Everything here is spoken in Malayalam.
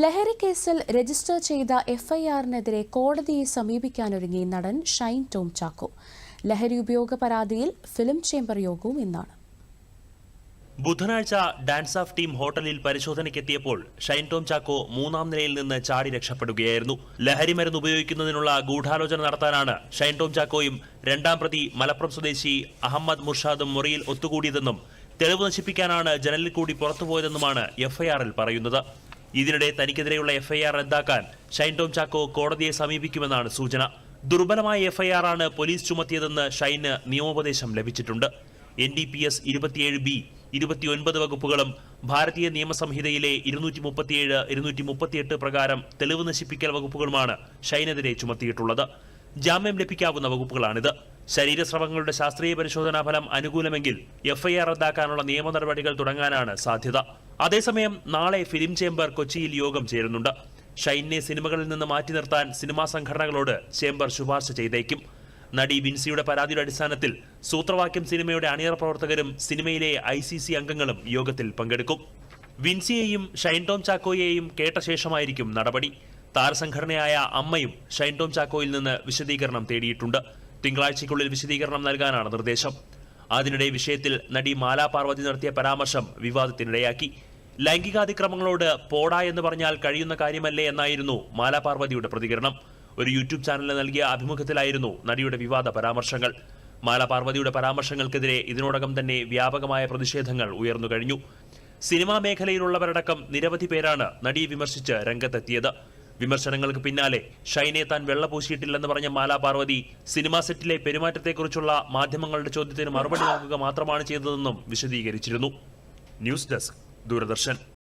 ലഹരി കേസിൽ രജിസ്റ്റർ ചെയ്ത എഫ്ഐആറിനെതിരെ കോടതിയെ സമീപിക്കാനൊരുങ്ങി നടൻ ഷൈൻ ടോം ചാക്കോ. ലഹരി ഉപയോഗ പരാതിയിൽ ഫിലിം ചേംബർ യോഗവും ഇന്നാണ്. ബുധനാഴ്ച ഡാൻസ് ഓഫ് ടീം ഹോട്ടലിൽ പരിശോധനയ്ക്കെത്തിയപ്പോൾ ഷൈൻ ടോം ചാക്കോ മൂന്നാം നിലയിൽ നിന്ന് ചാടി രക്ഷപ്പെടുകയായിരുന്നു. ലഹരി മരുന്ന് ഉപയോഗിക്കുന്നതിനുള്ള ഗൂഢാലോചന നടത്താനാണ് ഷൈൻ ടോം ചാക്കോയും രണ്ടാം പ്രതി മലപ്പുറം സ്വദേശി അഹമ്മദ് മുർഷാദും മുറിയിൽ ഒത്തുകൂടിയതെന്നും തെളിവ് നശിപ്പിക്കാനാണ് ജനലിൽ കൂടി പുറത്തുപോയതെന്നുമാണ് എഫ്ഐആറിൽ പറയുന്നത്. ഇതിനിടെ തനിക്കെതിരെയുള്ള എഫ്ഐആർ റദ്ദാക്കാൻ ഷൈൻ ടോം ചാക്കോ കോടതിയെ സമീപിക്കുമെന്നാണ് സൂചന. ദുർബലമായ എഫ്ഐആർ ആണ് പോലീസ് ചുമത്തിയതെന്ന് ഷൈന് നിയമോപദേശം ലഭിച്ചിട്ടുണ്ട്. എൻ ഡി പി എസ് ഇരുപത്തിയേഴ് ബി ഇരുപത്തിയൊൻപത് വകുപ്പുകളും ഭാരതീയ നിയമസംഹിതയിലെ ഇരുന്നൂറ്റി മുപ്പത്തിയേഴ് ഇരുന്നൂറ്റി മുപ്പത്തിയെട്ട് പ്രകാരം തെളിവ് നശിപ്പിക്കൽ വകുപ്പുകളുമാണ് ഷൈനെതിരെ ചുമത്തിയിട്ടുള്ളത്. ജാമ്യം ലഭിക്കാവുന്ന വകുപ്പുകളാണിത്. ശരീരസ്രവങ്ങളുടെ ശാസ്ത്രീയ പരിശോധനാ ഫലം അനുകൂലമെങ്കിൽ എഫ്ഐആർ റദ്ദാക്കാനുള്ള നിയമ നടപടികൾ തുടങ്ങാനാണ് സാധ്യത. അതേസമയം നാളെ ഫിലിം ചേംബർ കൊച്ചിയിൽ യോഗം ചേരുന്നുണ്ട്. ഷൈനെ സിനിമകളിൽ നിന്ന് മാറ്റി നിർത്താൻ സിനിമാ സംഘടനകളോട് ചേംബർ ശുപാർശ ചെയ്തേക്കും. നടി വിൻസിയുടെ പരാതിയുടെ അടിസ്ഥാനത്തിൽ സൂത്രവാക്യം സിനിമയുടെ അണിയറ പ്രവർത്തകരും സിനിമയിലെ ഐ അംഗങ്ങളും യോഗത്തിൽ പങ്കെടുക്കും. വിൻസിയെയും ഷൈൻ ടോം ചാക്കോയെയും കേട്ട ശേഷമായിരിക്കും നടപടി. താരസംഘടനയായ അമ്മയും ഷൈൻ ടോം ചാക്കോയിൽ നിന്ന് വിശദീകരണം തേടിയിട്ടുണ്ട്. തിങ്കളാഴ്ചയ്ക്കുള്ളിൽ വിശദീകരണം നൽകാനാണ് നിർദ്ദേശം. അതിനിടെ വിഷയത്തിൽ നടി മാലാ പാർവതി നടത്തിയ പരാമർശം വിവാദത്തിനിടയാക്കി. ലൈംഗികാതിക്രമങ്ങളോട് പോടാ എന്ന് പറഞ്ഞാൽ കഴിയുന്ന കാര്യമല്ലേ എന്നായിരുന്നു മാലാ പാർവതിയുടെ പ്രതികരണം. ഒരു യൂട്യൂബ് ചാനലിന് നൽകിയ അഭിമുഖത്തിലായിരുന്നു നടിയുടെ വിവാദ പരാമർശങ്ങൾ. മാലാ പാർവതിയുടെ പരാമർശങ്ങൾക്കെതിരെ ഇതിനോടകം തന്നെ വ്യാപകമായ പ്രതിഷേധങ്ങൾ ഉയർന്നു കഴിഞ്ഞു. സിനിമാ മേഖലയിലുള്ളവരടക്കം നിരവധി പേരാണ് നടിയെ വിമർശിച്ച് രംഗത്തെത്തിയത്. വിമർശനങ്ങൾക്ക് പിന്നാലെ ഷൈനെ താൻ വെള്ളപൂശിയിട്ടില്ലെന്ന് പറഞ്ഞ മാലാ പാർവതി സിനിമാ സെറ്റിലെ പെരുമാറ്റത്തെക്കുറിച്ചുള്ള മാധ്യമങ്ങളുടെ ചോദ്യത്തിന് മറുപടി നൽകുക മാത്രമാണ് ചെയ്തതെന്നും വിശദീകരിച്ചിരുന്നു. News desk Doordarshan.